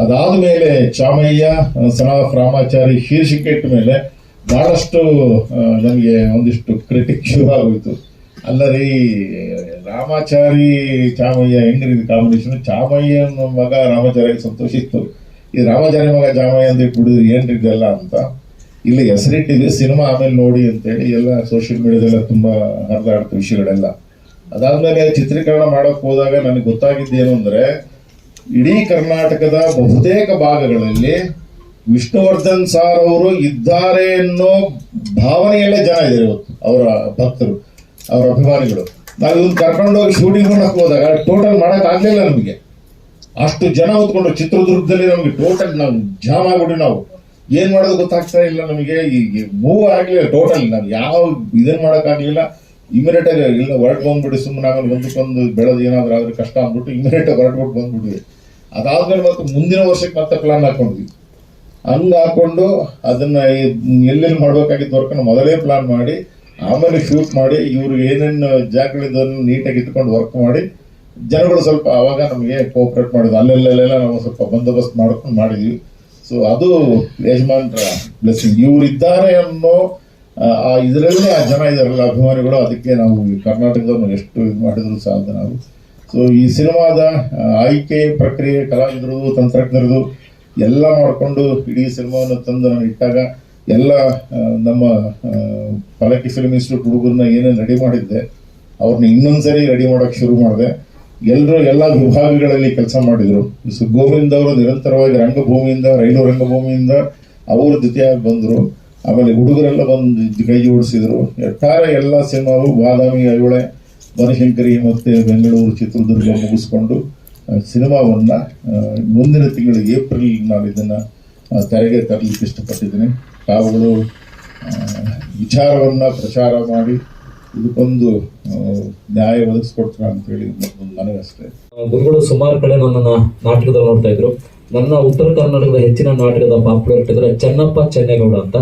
ಅದಾದ ಮೇಲೆ ಚಾಮಯ್ಯ ಸನಾ ರಾಮಾಚಾರಿ ಶೀರ್ಷಿಕೆ ಇಟ್ಟ ಮೇಲೆ ಬಹಳಷ್ಟು ನನಗೆ ಒಂದಿಷ್ಟು ಕ್ರಿಟಿಕ್ ಶುರು ಆಗೋಯ್ತು. ಅಲ್ಲರಿ ರಾಮಾಚಾರಿ ಚಾಮಯ್ಯ ಹೆಂಗ್ರಿ ಕಾಂಬಿನೇಷನ್ ಚಾಮಯ್ಯನ ಮಗ ರಾಮಾಚಾರಿ ಸಂತೋಷಿತ್ತು ಈ ರಾಮಾಚಾರಿ ಮಗ ಚಾಮಯ್ಯ ಅಂತ ಇಟ್ಬಿಡಿದ್ರು ಏನ್ರಿ ಇದೆಲ್ಲ ಅಂತ. ಇಲ್ಲಿ ಹೆಸರಿಟ್ಟಿದ್ವಿ ಸಿನಿಮಾ ಆಮೇಲೆ ನೋಡಿ ಅಂತೇಳಿ ಎಲ್ಲ ಸೋಷಿಯಲ್ ಮೀಡಿಯಾದೆಲ್ಲ ತುಂಬಾ ಹರಿದಾಡ್ತು ವಿಷಯಗಳೆಲ್ಲ. ಅದಾದ್ಮೇಲೆ ಚಿತ್ರೀಕರಣ ಮಾಡಕ್ ಹೋದಾಗ ನನಗೆ ಗೊತ್ತಾಗಿದ್ದೇನು ಅಂದ್ರೆ ಇಡೀ ಕರ್ನಾಟಕದ ಬಹುತೇಕ ಭಾಗಗಳಲ್ಲಿ ವಿಷ್ಣುವರ್ಧನ್ ಸಾರ್ ಅವರು ಇದ್ದಾರೆ ಅನ್ನೋ ಭಾವನೆಯಲ್ಲೇ ಜನ ಇದ್ದಾರೆ ಇವತ್ತು, ಅವರ ಭಕ್ತರು, ಅವರ ಅಭಿಮಾನಿಗಳು. ನಾವು ಇವನ್ ಕರ್ಕೊಂಡೋಗಿ ಶೂಟಿಂಗ್ ಮಾಡಕ್ ಹೋದಾಗ ಟೋಟಲ್ ಮಾಡಕ್ ಆಗ್ಲಿಲ್ಲ ನಮಗೆ. ಅಷ್ಟು ಜನ ಹೊತ್ಕೊಂಡು ಚಿತ್ರದುರ್ಗದಲ್ಲಿ ನಮಗೆ ಟೋಟಲ್ ನಾವು ಜಾಮ್ ಆಗ್ಬಿಡಿ ನಾವು. ಏನ್ ಮಾಡೋದು ಗೊತ್ತಾಗ್ತಾ ಇಲ್ಲ ನಮಗೆ. ಈಗ ಮೂವ್ ಆಗ್ಲಿಲ್ಲ ಟೋಟಲ್ ನಾವು ಯಾವ ಇದನ್ ಮಾಡಕ್ ಆಗ್ಲಿಲ್ಲ. ಇಮಿಡಿಯೇಟ್ ಆಗಿ ಇಲ್ಲ ಹೊರಟು ಬಂದ್ಬಿಟ್ಟು ಸುಮ್ಮನೆ ಆಮೇಲೆ ಒಂದಕ್ಕೊಂದು ಬೆಳೆದು ಏನಾದ್ರೂ ಆದ್ರೆ ಕಷ್ಟ ಅಂದ್ಬಿಟ್ಟು ಇಮಿಡಿಯೇಟ್ ಆಗಿ ಹೊರಟ್ಬಿಟ್ಟು ಬಂದ್ಬಿಟ್ವಿ. ಅದಾದ್ಮೇಲೆ ಮತ್ತೆ ಮುಂದಿನ ವರ್ಷಕ್ಕೆ ಮತ್ತೆ ಪ್ಲಾನ್ ಹಾಕೊಂಡ್ವಿ. ಹಂಗ ಹಾಕೊಂಡು ಅದನ್ನ ಎಲ್ಲೆಲ್ಲಿ ಮಾಡ್ಬೇಕಾಗಿತ್ತು ವರ್ಕನ್ನು ಮೊದಲೇ ಪ್ಲಾನ್ ಮಾಡಿ ಆಮೇಲೆ ಶೂಟ್ ಮಾಡಿ ಇವ್ರು ಏನೇನು ಜಾಗಗಳಿದ್ದನ್ನು ನೀಟಾಗಿ ಇಟ್ಕೊಂಡು ವರ್ಕ್ ಮಾಡಿ ಜನಗಳು ಸ್ವಲ್ಪ ಆವಾಗ ನಮಗೆ ಕೋಆಪರೇಟ್ ಮಾಡಿದ್ರು. ಅಲ್ಲೆಲ್ಲೆಲ್ಲ ನಾವು ಸ್ವಲ್ಪ ಬಂದೋಬಸ್ತ್ ಮಾಡ್ಕೊಂಡು ಮಾಡಿದ್ವಿ. ಸೊ ಅದು ಯಜಮಾನ್ರ ಬ್ಲೆಸ್ಸಿಂಗ್ ಇವ್ರು ಇದ್ದಾರೆ ಅನ್ನೋ ಆ, ಇದರಲ್ಲೇ ಆ ಜನ ಇದಾರಲ್ಲ ಅಭಿಮಾನಿಗಳು ಅದಕ್ಕೆ ನಾವು ಕರ್ನಾಟಕದವ್ರನ್ನ ಎಷ್ಟು ಇದು ಮಾಡಿದ್ರು ಸಾಧನ ನಾವು. ಸೊ ಈ ಸಿನಿಮಾದ ಆಯ್ಕೆ ಪ್ರಕ್ರಿಯೆ ಕಲಾವಿದರದು ತಂತ್ರಜ್ಞರದು ಎಲ್ಲ ಮಾಡಿಕೊಂಡು ಇಡೀ ಸಿನಿಮಾವನ್ನು ತಂದು ನಾನು ಇಟ್ಟಾಗ ಎಲ್ಲ ನಮ್ಮ ಪಲಕಿ ಫಿಲ್ಮ್ ಇನ್ಸ್ಟಿಟ್ಯೂಟ್ ಹುಡುಗರನ್ನ ಏನೇನು ರೆಡಿ ಮಾಡಿದ್ದೆ ಅವ್ರನ್ನ ಇನ್ನೊಂದ್ಸರಿ ರೆಡಿ ಮಾಡೋಕೆ ಶುರು ಮಾಡಿದೆ. ಎಲ್ಲರೂ ಎಲ್ಲ ವಿಭಾಗಗಳಲ್ಲಿ ಕೆಲಸ ಮಾಡಿದರು. ಸೊ ಗೋವಿಂದ ಅವರು ನಿರಂತರವಾಗಿ ರಂಗಭೂಮಿಯಿಂದ, ರೈಲು ರಂಗಭೂಮಿಯಿಂದ ಅವರು ಜೊತೆಯಾಗಿ ಬಂದರು. ಆಮೇಲೆ ಹುಡುಗರೆಲ್ಲ ಬಂದು ಕೈ ಜೋಡಿಸಿದರು. ಒಟ್ಟಾರೆ ಎಲ್ಲ ಸಿನಿಮಾವು ಬಾದಾಮಿ, ಐಹೊಳೆ ಬನಶಂಕರಿ ಮತ್ತೆ ಬೆಂಗಳೂರು ಚಿತ್ರದುರ್ಗ ಮುಗಿಸ್ಕೊಂಡು ಸಿನಿಮಾವನ್ನು ಮುಂದಿನ ತಿಂಗಳು ಏಪ್ರಿಲ್ ನಾನು ಇದನ್ನ ತೆರೆಗೆ ತರಲಿಕ್ಕೆ ಇಷ್ಟಪಟ್ಟಿದ್ದೀನಿ. ತಾವುಗಳು ವಿಚಾರವನ್ನು ಪ್ರಚಾರ ಮಾಡಿ, ಇದಕ್ಕೊಂದು ನ್ಯಾಯ ಒದಗಿಸ್ಕೊಡ್ತೀರ ಅಂತೇಳಿ ಅಷ್ಟೇ. ಗುರುಗಳು ಸುಮಾರು ಕಡೆ ನನ್ನನ್ನು ನಾಟಕದಲ್ಲಿ ನೋಡ್ತಾ ಇದ್ರು. ನನ್ನ ಉತ್ತರ ಕರ್ನಾಟಕದ ಹೆಚ್ಚಿನ ನಾಟಕದ ಪಾಪ್ಯುಲರ್ ಇದ್ರೆ ಚೆನ್ನಪ್ಪ ಚೆನ್ನೇಗೌಡ ಅಂತ.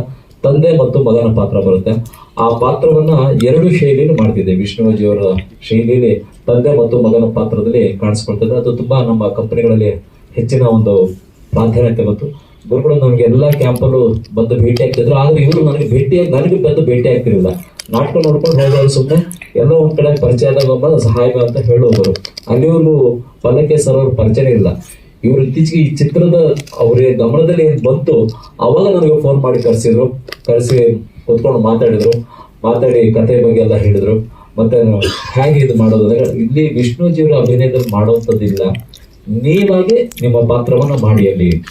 ತಂದೆ ಮತ್ತು ಮಗನ ಪಾತ್ರ ಬರುತ್ತೆ. ಆ ಪಾತ್ರವನ್ನ ಎರಡು ಶೈಲಿಯಲ್ಲಿ ಮಾಡ್ತಿದ್ದೆ. ವಿಷ್ಣುವಜಿಯವರ ಶೈಲಿಯಲ್ಲಿ ತಂದೆ ಮತ್ತು ಮಗನ ಪಾತ್ರದಲ್ಲಿ ಕಾಣಿಸ್ಕೊಳ್ತದೆ. ಅದು ತುಂಬಾ ನಮ್ಮ ಕಂಪನಿಗಳಲ್ಲಿ ಹೆಚ್ಚಿನ ಒಂದು ಪ್ರಾಧಾನ್ಯತೆ ಬಂತು. ಗುರುಗಳು, ನಮ್ಗೆ ಎಲ್ಲಾ ಕ್ಯಾಂಪಲ್ಲೂ ಬಂದು ಭೇಟಿ ಆಗ್ತಿದ್ರು. ಆದ್ರೆ ಇವರು ನನಗೆ ಭೇಟಿ ನನಗೆ ಬಂದು ಭೇಟಿ ಆಗ್ತಿರ್ಲಿಲ್ಲ. ನಾಟಕ ನೋಡ್ಕೊಂಡು ಹೋಗೋರು ಸುಮ್ಮನೆ ಎಲ್ಲೋ ಒಂದ್ ಕಡೆ ಪರಿಚಯ ಆದಾಗ ಸಹಾಯ ಅಂತ ಹೇಳುವವರು ಅಲ್ಲಿವರೆಗೂ ಪಲ್ಲಕ್ಕೆ ಸರ್ ಅವ್ರ ಪರಿಚಯ ಇಲ್ಲ. ಇವರು ಇತ್ತೀಚೆಗೆ ಈ ಚಿತ್ರದ ಅವ್ರ ಗಮನದಲ್ಲಿ ಏನ್ ಬಂತು, ಅವಾಗ ನನಗೆ ಫೋನ್ ಮಾಡಿ ಕರೆಸಿದ್ರು, ಕರೆಸಿ ಕೂತ್ಕೊಂಡು ಮಾತಾಡಿದ್ರು, ಮಾತಾಡಿ ಕತೆ ಬಗ್ಗೆ ಎಲ್ಲ ಹೇಳಿದ್ರು. ಮತ್ತೆ ಹೇಗೆ ಇದು ಮಾಡೋದು ಅಂದ್ರೆ, ಇಲ್ಲಿ ವಿಷ್ಣುಜಿಯವರ ಅಭಿನಯದಲ್ಲಿ ಮಾಡುವಂಥದ್ದಿಲ್ಲ. ನೀವಾಗೆ ನಿಮ್ಮ ಪಾತ್ರವನ್ನ ಮಾಡಿ ಅಲ್ಲಿ.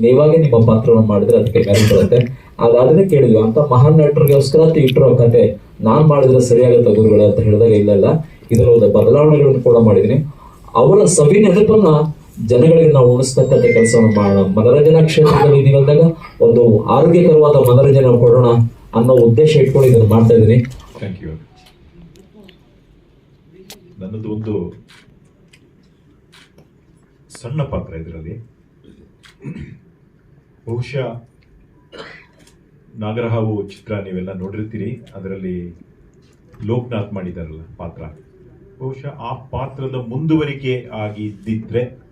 ನೀವಾಗೆ ನಿಮ್ಮ ಪಾತ್ರವನ್ನು ಮಾಡಿದ್ರೆ ಅದಕ್ಕೆ ಮೆರಿಟ್ ಬರುತ್ತೆ. ಅದಾದ್ರೆ ಕೇಳಿದ್ವಿ, ಅಂತ ಮಹಾನ್ ನಟರಿಗೋಸ್ಕರ ಇಟ್ಟಿರೋ ಕತೆ ನಾನ್ ಮಾಡಿದ್ರೆ ಸರಿಯಾಗುತ್ತೆ ಗುರುಗಳು ಅಂತ ಹೇಳಿದಾಗ, ಇಲ್ಲ ಇಲ್ಲ. ಇದರ ಬದಲಾವಣೆಗಳನ್ನು ಕೂಡ ಮಾಡಿದ್ದೀನಿ. ಅವರ ಸವಿ ನೆನಪನ್ನ ಜನಗಳಿಗೆ ನಾವು ಉಣಿಸ್ತಕ್ಕಂಥ ಕೆಲಸವನ್ನು ಮಾಡೋಣ. ಮನರಂಜನಾ ಕ್ಷೇತ್ರದಲ್ಲಿ ಇದೀವಂದಾಗ ಒಂದು ಆರೋಗ್ಯಕರವಾದ ಮನರಂಜನೆ ಕೊಡೋಣ ಅನ್ನೋ ಉದ್ದೇಶ ಇಟ್ಕೊಂಡು ಇದನ್ನು ಮಾಡ್ತಾ ಇದ್ದೀನಿ. ನನ್ನದು ಒಂದು ಸಣ್ಣ ಪಾತ್ರ ಇದರಲ್ಲಿ. ಬಹುಶಃ ನಾಗರಹಾವು ಚಿತ್ರ ನೀವೆಲ್ಲ ನೋಡಿರ್ತೀರಿ. ಅದರಲ್ಲಿ ಲೋಕನಾಥ್ ಮಾಡಿದಾರಲ್ಲ ಪಾತ್ರ. ಬಹುಶಃ ಆ ಪಾತ್ರದ ಮುಂದುವರಿಕೆ ಆಗಿದ್ದಿದ್ರೆ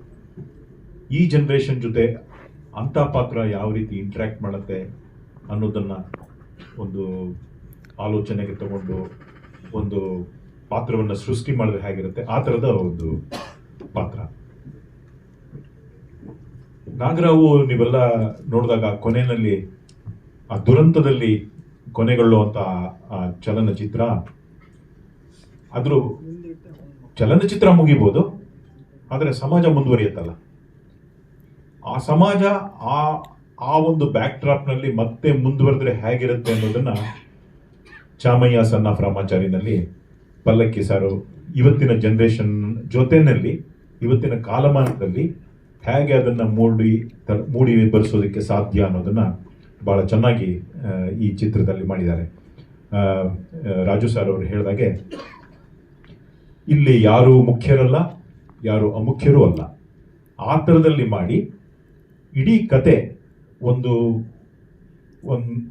ಈ ಜನರೇಷನ್ ಜೊತೆ ಅಂಥ ಪಾತ್ರ ಯಾವ ರೀತಿ ಇಂಟ್ರ್ಯಾಕ್ಟ್ ಮಾಡುತ್ತೆ ಅನ್ನೋದನ್ನ ಒಂದು ಆಲೋಚನೆಗೆ ತಗೊಂಡು ಒಂದು ಪಾತ್ರವನ್ನು ಸೃಷ್ಟಿ ಮಾಡಿದ್ರೆ ಹೇಗಿರುತ್ತೆ? ಆ ಥರದ ಒಂದು ಪಾತ್ರ. ನಾಗರಾವು ನೀವೆಲ್ಲ ನೋಡಿದಾಗ ಕೊನೆಯಲ್ಲಿ, ಆ ದುರಂತದಲ್ಲಿ ಕೊನೆಗೊಳ್ಳುವಂಥ ಆ ಚಲನಚಿತ್ರ, ಆದ್ರೂ ಚಲನಚಿತ್ರ ಮುಗಿಬೋದು, ಆದರೆ ಸಮಾಜ ಮುಂದುವರಿಯುತ್ತಲ್ಲ. ಆ ಸಮಾಜ, ಆ ಆ ಒಂದು ಬ್ಯಾಕ್ನಲ್ಲಿ ಮತ್ತೆ ಮುಂದುವರೆದ್ರೆ ಹೇಗಿರುತ್ತೆ ಅನ್ನೋದನ್ನ ಚಾಮಯ್ಯ ಸಣ್ಣ ರಾಮಾಚಾರಿನಲ್ಲಿ ಪಲ್ಲಕ್ಕಿ ಸಾರು ಇವತ್ತಿನ ಜನರೇಷನ್ ಜೊತೆನಲ್ಲಿ, ಇವತ್ತಿನ ಕಾಲಮಾನದಲ್ಲಿ ಹೇಗೆ ಅದನ್ನ ಮೂಡಿ ಮೂಡಿ ಬರೆಸೋದಕ್ಕೆ ಸಾಧ್ಯ ಅನ್ನೋದನ್ನ ಬಹಳ ಚೆನ್ನಾಗಿ ಈ ಚಿತ್ರದಲ್ಲಿ ಮಾಡಿದ್ದಾರೆ. ರಾಜು ಸರ್ ಅವರು ಹೇಳಿದಾಗೆ, ಇಲ್ಲಿ ಯಾರು ಮುಖ್ಯರಲ್ಲ, ಯಾರು ಅಮುಖ್ಯರೂ ಅಲ್ಲ. ಆ ಥರದಲ್ಲಿ ಮಾಡಿ ಇಡೀ ಕತೆ ಒಂದು, ಒಂದ್-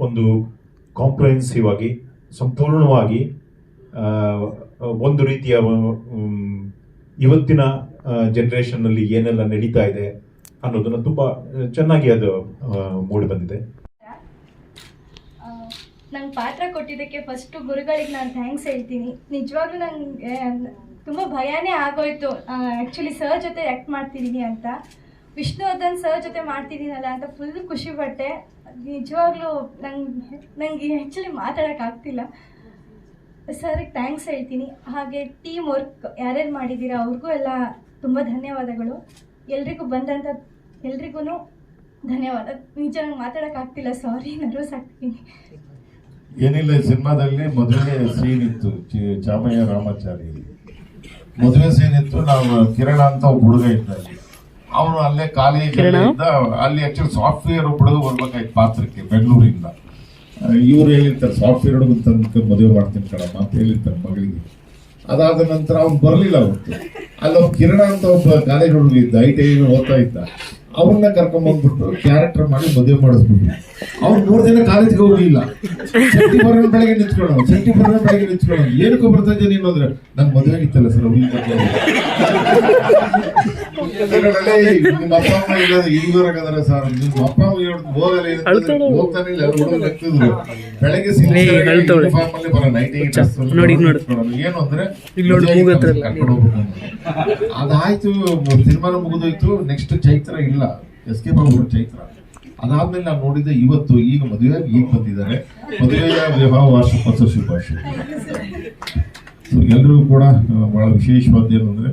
ಕಾಂಪ್ರಹೆನ್ಸಿವ್ ಆಗಿ, ಸಂಪೂರ್ಣವಾಗಿ ಒಂದು ರೀತಿಯ ಇವತ್ತಿನ ಜನ್ರೇಷನ್ನಲ್ಲಿ ಏನೆಲ್ಲ ನಡೀತಾ ಇದೆ ಅನ್ನೋದನ್ನು ತುಂಬ ಚೆನ್ನಾಗಿ ಅದು ಮೂಡಿ ಬಂದಿದೆ. ನಂಗೆ ಪಾತ್ರ ಕೊಟ್ಟಿದ್ದಕ್ಕೆ ಫಸ್ಟು ಗುರುಗಳಿಗೆ ನಾನು ಥ್ಯಾಂಕ್ಸ್ ಹೇಳ್ತೀನಿ. ನಿಜವಾಗ್ಲೂ ನನಗೆ ತುಂಬ ಭಯನೇ ಆಗೋಯ್ತು. ಆ್ಯಕ್ಚುಲಿ ಸರ್ ಜೊತೆ ಆ್ಯಕ್ಟ್ ಮಾಡ್ತಿದ್ದೀನಿ ಅಂತ. ವಿಷ್ಣುವರ್ಧನ್ ಸರ್ ಜೊತೆ ಮಾಡ್ತಿದ್ದೀನಲ್ಲ ಅಂತ ಫುಲ್ ಖುಷಿ ಪಟ್ಟೆ. ನಿಜವಾಗ್ಲೂ ನಂಗೆ ನನಗೆ ಆ್ಯಕ್ಚುಲಿ ಮಾತಾಡೋಕ್ಕಾಗ್ತಿಲ್ಲ ಸರ್ಗೆ ಥ್ಯಾಂಕ್ಸ್ ಹೇಳ್ತೀನಿ. ಹಾಗೆ ಟೀಮ್ ವರ್ಕ್ ಯಾರ್ಯಾರು ಮಾಡಿದ್ದೀರಾ ಅವ್ರಿಗೂ ಎಲ್ಲ ತುಂಬ ಧನ್ಯವಾದಗಳು. ಎಲ್ರಿಗೂ ಬಂದಂಥ ಎಲ್ರಿಗೂ ಧನ್ಯವಾದ. ನಿಜ ನಂಗೆ ಮಾತಾಡೋಕ್ಕಾಗ್ತಿಲ್ಲ ಸಾರಿ ನರ್ವಸ್ ಆಗ್ತೀನಿ ಏನಿಲ್ಲ ಸಿನಿಮಾದಲ್ಲಿ ಮದುವೆ ಸೀನ್ ಇತ್ತು ಚಾಮಯ್ಯ ರಾಮಾಚಾರಿ ಮದುವೆ ಸೀನ್ ಇತ್ತು, ನಾವು ಕಿರಣ ಅಂತ ಒಬ್ಬ ಹುಡುಗ ಇದ್ದ ಅವನು ಅಲ್ಲೇ ಕಾಲೇಜ್ ಅಲ್ಲಿ ಆಕ್ಚುಲಿ ಸಾಫ್ಟ್ವೇರ್ ಪಡೆದು ಹುಡುಗ ಬರ್ಬೇಕಾಯ್ತು ಪಾತ್ರಕ್ಕೆ ಬೆಂಗಳೂರಿಂದ. ಇವ್ರು ಹೇಳಿರ್ತಾರೆ ಸಾಫ್ಟ್ವೇರ್ ಹುಡುಗ ತನಕ ಮದುವೆ ಮಾಡ್ತೀನಿ ಕಣಮ್ಮ ಅಂತ ಹೇಳಿರ್ತಾರೆ ಮಗಳಿಗೆ. ಅದಾದ ನಂತರ ಅವ್ನು ಬರಲಿಲ್ಲ ಅವತ್ತು. ಅಲ್ಲೊಬ್ಬ ಕಿರಣ ಅಂತ ಒಬ್ಬ ಕಾಲೇಜ್ ಹುಡುಗ ಇದ್ದ ಐ ಟಿ ಐ ಓದ್ತಾ ಇದ್ದ. ಅವನ್ನ ಕರ್ಕೊಂಡ್ಬಂದ್ಬಿಟ್ಟು ಕ್ಯಾರೆಕ್ಟರ್ ಮಾಡಿ ಮದುವೆ ಮಾಡಿಸ್ಬಿಟ್ಟು ಅವ್ನು ಮೂರು ದಿನ ಕಾಲೇಜ್ಗೆ ಹೋಗ್ಲಿಲ್ಲ. ಚಟ್ಟಿ ಬರೋಣ ಬೆಳಗ್ಗೆ ನಿಂತ್ಕೊಳ್ಳೋ ಚಟ್ಟಿ ಬರೋಣ ಬೆಳಗ್ಗೆ ನಿಂತ್ಕೊಳ್ಳೋ ಏನಕ್ಕೂ ಬರ್ತಾ ಇದ್ದೀನಿ ನೀನು ಅಂದ್ರೆ ನನ್ ಮದುವೆ ಆಗಿತ್ತಲ್ಲ ಸರ್ ನಿಮ್ಮ ಅಪ್ಪ ಅಮ್ಮ ಇಲ್ಲ ಸರ್? ನಿಮ್ಮ ಅಪ್ಪ ಅಮ್ಮ ಹೇಳ್ದು ಹೋಗಲ್ಲ ಹೋಗ್ತಾನೆ ಇಲ್ಲ ಹುಡುಗ ನಗ್ತಿದ್ರು. ಬೆಳಗ್ಗೆ ಬರೋ ನೈಟಿ ಏನು ಅಂದ್ರೆ ಕರ್ಕೊಂಡು ಹೋಗ್ಬೇಕು ಅದಾಯ್ತು ಸಿನಿಮಾನ ಮುಗಿದೋಯ್ತು. ನೆಕ್ಸ್ಟ್ ಚೈತ್ರ ಇಲ್ಲ. ಎಸ್ಕೇಪ್ ಬಾಬು ಚೈತ್ರ ಅದಾದ್ಮೇಲೆ ನಾನು ನೋಡಿದ್ದೆ ಇವತ್ತು ಈಗ ಮದುವೆಯಾಗಿ ಈಗ ಬಂದಿದ್ದಾರೆ. ಮದುವೆಯ ವಿವಾಹ ವಾರ್ಷಿಕೋತ್ಸವ ಶುಭಾಶಯ ಸೊ ಎಲ್ರಿಗೂ ಕೂಡ ಬಹಳ ವಿಶೇಷವಾದ ಏನಂದ್ರೆ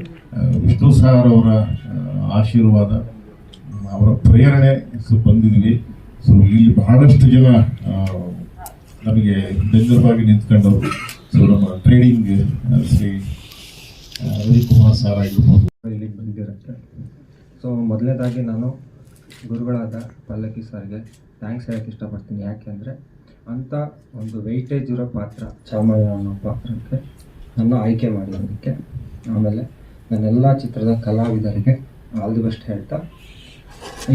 ವಿಷ್ಣು ಸಾರ್ ಅವರ ಆಶೀರ್ವಾದ, ಅವರ ಪ್ರೇರಣೆ ಸೊ ಬಂದಿದ್ವಿ. ಸೊ ಇಲ್ಲಿ ಬಹಳಷ್ಟು ಜನ ನಮಗೆ ಬೆಂಬಲವಾಗಿ ನಿಂತ್ಕೊಂಡವರು. ಸೊ ನಮ್ಮ ಟ್ರೇಡಿಂಗ್ ಶ್ರೀ ರವಿಕುಮಾರ್ ಸಾರ್ ಆಗಿರ್ಬೋದು. ಇಲ್ಲಿ ಬಂದಿರುತ್ತೆ ಸೊ ಮೊದಲನೇದಾಗಿ ನಾನು ಗುರುಗಳಾದ ಪಲ್ಲಕ್ಕಿ ಸರ್ಗೆ ಥ್ಯಾಂಕ್ಸ್ ಹೇಳಕ್ಕೆ ಇಷ್ಟಪಡ್ತೀನಿ. ಯಾಕೆಂದರೆ ಅಂಥ ಒಂದು ವೆಯ್ಟೇಜ್ ಇರೋ ಪಾತ್ರ ಚಾಮಯ್ಯ ಅನ್ನೋ ಪಾತ್ರಕ್ಕೆ ನನ್ನ ಆಯ್ಕೆ ಮಾಡಿರೋದಕ್ಕೆ. ಆಮೇಲೆ ನನ್ನೆಲ್ಲ ಚಿತ್ರದ ಕಲಾವಿದರಿಗೆ ಆಲ್ ದಿ ಬೆಸ್ಟ್ ಹೇಳ್ತಾ,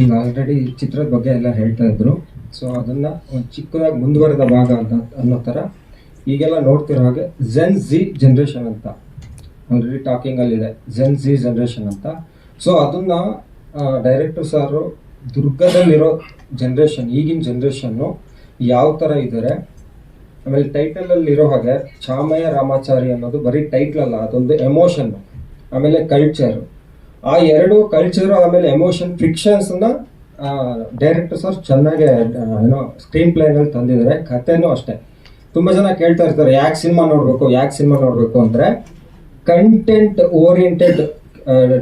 ಈಗ ಆಲ್ರೆಡಿ ಚಿತ್ರದ ಬಗ್ಗೆ ಎಲ್ಲ ಹೇಳ್ತಾ ಇದ್ರು. ಸೊ ಅದನ್ನು ಒಂದು ಚಿಕ್ಕದಾಗಿ ಮುಂದುವರೆದ ಭಾಗ ಅಂತ ಅನ್ನೋ ಥರ ಈಗೆಲ್ಲ ನೋಡ್ತಿರೋ ಹಾಗೆ ಜೆನ್ ಜಿ ಜನ್ರೇಷನ್ ಅಂತ. ಆಲ್ರೆಡಿ ಟಾಕಿಂಗಲ್ಲಿದೆ ಜೆನ್ ಜಿ ಜನ್ರೇಷನ್ ಅಂತ. ಸೊ ಅದನ್ನು ಡೈರೆಕ್ಟರ್ ಸಾರು ದುರ್ಗದಲ್ಲಿರೋ ಜನ್ರೇಷನ್ ಈಗಿನ ಜನ್ರೇಷನ್ನು ಯಾವ ಥರ ಇದ್ದಾರೆ ಆಮೇಲೆ ಟೈಟಲಲ್ಲಿ ಇರೋ ಹಾಗೆ ಚಾಮಯ್ಯ ರಾಮಾಚಾರಿ ಅನ್ನೋದು ಬರೀ ಟೈಟ್ಲ್ ಅಲ್ಲ, ಅದೊಂದು ಎಮೋಷನ್ ಆಮೇಲೆ ಕಲ್ಚರ್ ಆ ಎರಡು ಕಲ್ಚರ್ ಆಮೇಲೆ ಎಮೋಷನ್ ಫಿಕ್ಷನ್ಸ್ನ ಡೈರೆಕ್ಟರ್ ಸರ್ ಚೆನ್ನಾಗೆ ಏನೋ ಸ್ಕ್ರೀನ್ ಪ್ಲೇನಲ್ಲಿ ತಂದಿದ್ದಾರೆ ಕಥೆನೂ ಅಷ್ಟೇ. ತುಂಬ ಜನ ಕೇಳ್ತಾ ಇರ್ತಾರೆ, ಯಾಕೆ ಸಿನಿಮಾ ನೋಡಬೇಕು, ಯಾಕೆ ಸಿನಿಮಾ ನೋಡಬೇಕು ಅಂದರೆ ಕಂಟೆಂಟ್ ಓರಿಯೆಂಟೆಡ್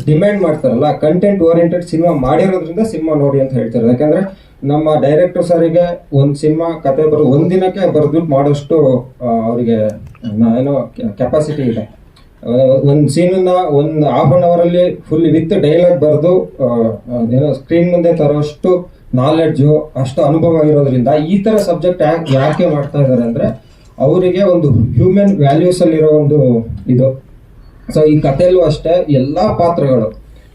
ಡಿಮ್ಯಾಂಡ್ ಮಾಡ್ತಾರಲ್ಲ ಕಂಟೆಂಟ್ ಓರಿಯೆಂಟೆಡ್ ಸಿನಿಮಾ ಮಾಡಿರೋದ್ರಿಂದ ಸಿನಿಮಾ ನೋಡಿ ಅಂತ ಹೇಳ್ತಾರೆ. ಯಾಕಂದ್ರೆ ನಮ್ಮ ಡೈರೆಕ್ಟರ್ ಸರಿಗೆ ಒಂದು ಸಿನಿಮಾ ಕತೆ ಬರೋ ಒಂದಿನಕ್ಕೆ ಬರೆದ್ಬಿಟ್ಟು ಮಾಡೋಷ್ಟು ಅವರಿಗೆ ಏನೋ ಕೆಪಾಸಿಟಿ ಇದೆ. ಒಂದು ಸೀನನ್ನ ಒಂದು ಹಾಫ್ ಅನ್ ಅವರಲ್ಲಿ ಫುಲ್ ವಿತ್ ಡೈಲಾಗ್ ಬರೆದು ಏನೋ ಸ್ಕ್ರೀನ್ ಮುಂದೆ ತರೋಷ್ಟು ನಾಲೆಡ್ಜು ಅಷ್ಟು ಅನುಭವ ಇರೋದ್ರಿಂದ ಈ ಥರ ಸಬ್ಜೆಕ್ಟ್ ಯಾಕೆ ಯಾಕೆ ಮಾಡ್ತಾ ಇದ್ದಾರೆ ಅಂದರೆ, ಅವರಿಗೆ ಒಂದು ಹ್ಯೂಮನ್ ವ್ಯಾಲ್ಯೂಸ್ ಅಲ್ಲಿರೋ ಒಂದು ಇದು. ಸೊ ಈ ಕಥೆಯಲ್ಲೂ ಅಷ್ಟೇ ಎಲ್ಲ ಪಾತ್ರಗಳು.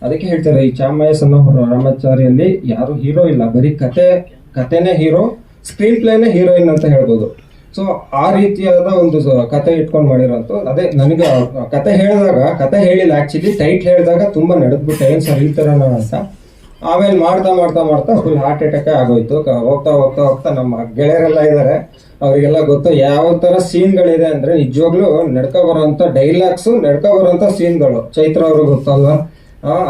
ಅದಕ್ಕೆ ಹೇಳ್ತಾರೆ, ಈ ಚಾಮಯ್ಯ ಅನ್ನೋ ರಾಮಾಚಾರಿಯಲ್ಲಿ ಯಾರು ಹೀರೋ ಇಲ್ಲ. ಬರೀ ಕತೆ ಕತೆನೇ ಹೀರೋ ಸ್ಕ್ರೀನ್ ಪ್ಲೇನೇ ಹೀರೋಯಿನ್ ಅಂತ ಹೇಳ್ಬೋದು. ಸೊ ಆ ರೀತಿಯಾದ ಒಂದು ಕತೆ ಇಟ್ಕೊಂಡು ಮಾಡಿರೋಂಥ ಅದೇ ನನಗೆ ಕತೆ ಹೇಳಿದಾಗ ಕತೆ ಹೇಳಿಲ್ಲ ಆಕ್ಚುಲಿ ಟೈಟ್ ಹೇಳಿದಾಗ ತುಂಬಾ ನಡೆದ್ಬಿಟ್ಟೆ. ಏನ್ ಸರ್ ಈ ಥರನ ಅಂತ ಆಮೇಲೆ ಮಾಡ್ತಾ ಮಾಡ್ತಾ ಮಾಡ್ತಾ ಫುಲ್ ಹಾರ್ಟ್ ಅಟ್ಯಾಕ್ ಆಗೋಯ್ತು. ಹೋಗ್ತಾ ಹೋಗ್ತಾ ಹೋಗ್ತಾ ನಮ್ಮ ಗೆಳೆಯರೆಲ್ಲ ಇದ್ದಾರೆ ಅವರಿಗೆಲ್ಲ ಗೊತ್ತು ಯಾವ ತರ ಸೀನ್ಗಳಿದೆ ಅಂದ್ರೆ ನಿಜವಾಗ್ಲೂ ನಡ್ಕೊ ಬರೋಂಥ ಡೈಲಾಗ್ಸು ನಡ್ಕೊ ಬರೋಂಥ ಸೀನ್ಗಳು ಚೈತ್ರ ಅವರು ಗೊತ್ತಲ್ವಾ?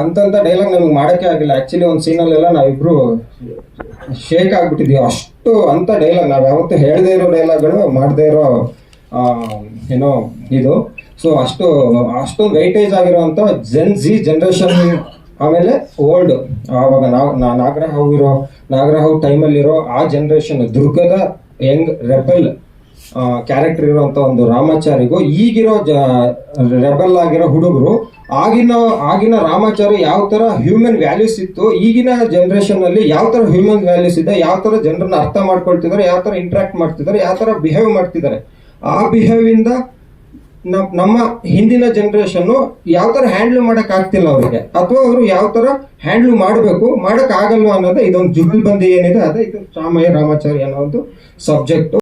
ಅಂತಂಥ ಡೈಲಾಗ್ ನಮಗೆ ಮಾಡಕ್ಕೆ ಆಗಿಲ್ಲ. ಆಕ್ಚುಲಿ ಒಂದು ಸೀನಲ್ಲೆಲ್ಲ ನಾವಿಬ್ರು ಶೇಕ್ ಆಗ್ಬಿಟ್ಟಿದ್ವಿ. ಅಷ್ಟು ಅಂತ ಡೈಲಾಗ್ ನಾವು ಯಾವತ್ತೂ ಹೇಳದೇ ಇರೋ ಡೈಲಾಗ್ಗಳು ಮಾಡದೇ ಇರೋ ಏನೋ ಇದು. ಸೊ ಅಷ್ಟು, ಅಷ್ಟೊಂದು ವೈಟೇಜ್ ಆಗಿರೋವಂಥ ಜೆನ್ ಜಿ ಜನ್ರೇಷನ್ ಆಮೇಲೆ ಓಲ್ಡ್ ಆವಾಗ ನಾವು ನಾಗರಹಾವು ಇರೋ, ನಾಗರಹಾವು ಟೈಮಲ್ಲಿರೋ ಆ ಜನ್ರೇಷನ್ ದುರ್ಗದ ಯಂಗ್ ರೆಬೆಲ್ ಕ್ಯಾರೆಕ್ಟರ್ ಇರುವಂತ ಒಂದು ರಾಮಾಚಾರಿಗೂ, ಈಗಿರೋ ರೆಬೆಲ್ ಆಗಿರೋ ಹುಡುಗರು, ಆಗಿನ ಆಗಿನ ರಾಮಾಚಾರಿ ಯಾವ ತರ ಹ್ಯೂಮನ್ ವ್ಯಾಲ್ಯೂಸ್ ಇತ್ತು, ಈಗಿನ ಜನರೇಷನ್ ಅಲ್ಲಿ ಯಾವ ತರ ಹ್ಯೂಮನ್ ವ್ಯಾಲ್ಯೂಸ್ ಇದೆ, ಯಾವ ತರ ಜನರನ್ನ ಅರ್ಥ ಮಾಡ್ಕೊಳ್ತಿದ್ದಾರೆ, ಯಾವ ತರ ಇಂಟ್ರಾಕ್ಟ್ ಮಾಡ್ತಿದ್ದಾರೆ, ಯಾವ ತರ ಬಿಹೇವ್ ಮಾಡ್ತಿದ್ದಾರೆ. ಆ ಬಿಹೇವ್ ಇಂದ ನಮ್ಮ ಹಿಂದಿನ ಜನರೇಷನ್ ಯಾವ ತರ ಹ್ಯಾಂಡಲ್ ಮಾಡಕ್ ಆಗ್ತಿಲ್ಲ ಅವರಿಗೆ. ಅಥವಾ ಅವರು ಯಾವ ತರ ಹ್ಯಾಂಡಲ್ ಮಾಡಬೇಕು, ಮಾಡಕ್ ಆಗಲ್ವಾ ಅನ್ನೋದೇ ಇದೊಂದು ಜುಗಲ್ಬಂದಿ ಏನಿದೆ, ಅದೇ ಇದು ರಾಮಯ್ಯ, ರಾಮಾಚಾರ್ಯ ಅನ್ನೋ ಒಂದು ಸಬ್ಜೆಕ್ಟ್